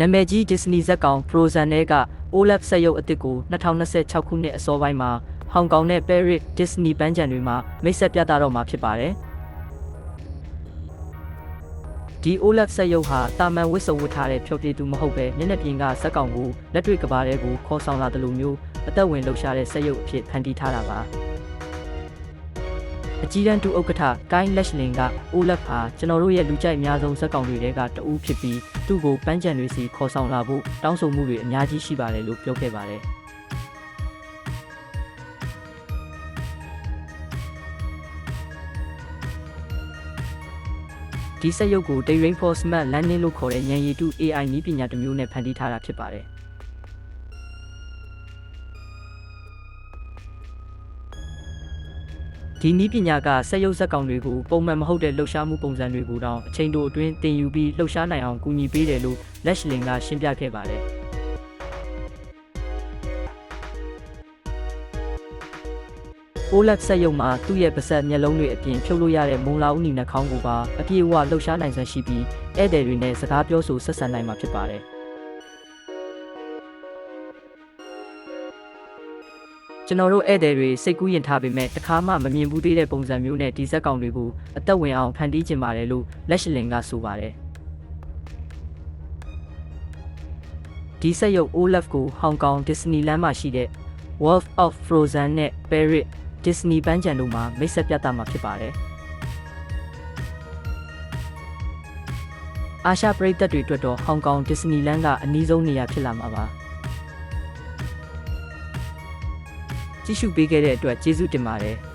နာမည်ကြီး Disney ဇာတ်ကောင် Frozen နဲ့က Olaf စက်ရုပ်အသစ်ကို2026ခုနှစ်အစောပိုင်းမှာဟောင်ကောင်နဲ့ Paris Disney ပန်းခြံတွေမှာမိတ်ဆက်ပြသတော့မှာဖြစ်ပါတယ်။ဒီ Olaf စက်ရုပ်ဟာတာမန်ဝစ်စုံဝတ်ထားတဲ့ဖြောပြသူမဟုတ်ပဲမျက်နှာပြင်ကဇက်ကောင်ကိုလက်တွေ့ကဘာတဲကိုခေါ်ဆောင်လာတယ်လို့မျိုးအသက်ဝင်လှုပ်ရှားတဲ့စက်ရုပ်အဖြစ်ဖန်တီးထားတာပါ။ အကြီးတန်းတူဥက္ကဋ္ဌကိုင်းလက်ရှလင်က Olaf ဟာကျွန်တော်တို့ရဲ့လူကြိုက်အများဆုံးဇက်ကောင်တွေထဲကတဦးဖြစ်ပြီးသူ့ကိုပန်းချံတွေစီခေါ်ဆောင်လာဖို့တောင်းဆိုမှုတွေအများကြီးရှိပါတယ်လို့ပြောခဲ့ပါတယ်။ဒီစက်ရုပ်ကို Day Reinforcement Learning လို့ခေါ်တဲ့ဉာဏ်ရည်တု AI နည်းပညာတစ်မျိုးနဲ့ဖန်တီးထားတာဖြစ်ပါတယ်။ ဒီနည်းပညာကစက်ရုပ်ဇက်ကောင်တွေကိုပုံမှန်မဟုတ်တဲ့လှုပ်ရှားမှုပုံစံတွေကိုတော့အချိန်တိုအတွင်းတင်ယူပြီးလှုပ်ရှားနိုင်အောင်ကူညီပေးတယ်လို့လက်ရှလင်ကရှင်းပြခဲ့ပါတယ်။ OLED စက်ရုံမှာသူ့ရဲ့ပါးစပ်မျက်လုံးတွေအပြင်ဖြုတ်လို့ရတဲ့မုံလာဦးနီနှာခေါင်းကိုပါအပြည့်အဝလှုပ်ရှားနိုင်စွမ်းရှိပြီးဧည့်သည်တွေနဲ့စကားပြောဆိုဆက်ဆံနိုင်မှာဖြစ်ပါတယ်။ ကျွန်တော်တို့ဧည့်သည်တွေစိတ်ကူးရင်ထားပေမဲ့တခါမှမမြင်ဘူးသေးတဲ့ပုံစံမျိုးနဲ့ဒီဇက်ကောင်တွေကိုအသက်ဝင်အောင်ဖန်တီးခြင်းပါတယ်လို့လက်ရှလင်ကဆိုပါတယ်။ဒီစက်ရုပ် OLED ကိုဟောင်ကောင် Disneyland မှာရှိတဲ့ World of Frozen နဲ့ Paris Disney ပန်းခြံတို့မှာမိတ်ဆက်ပြသမှာဖြစ်ပါတယ်။အာရှပရိသတ်တွေအတွက်တော့ဟောင်ကောင် Disneyland ကအနည်းဆုံးနေရာဖြစ်လာမှာပါ။ ကြည့်ရှုပေးခဲ့တဲ့အတွက်ကျေးဇူးတင်ပါတယ်။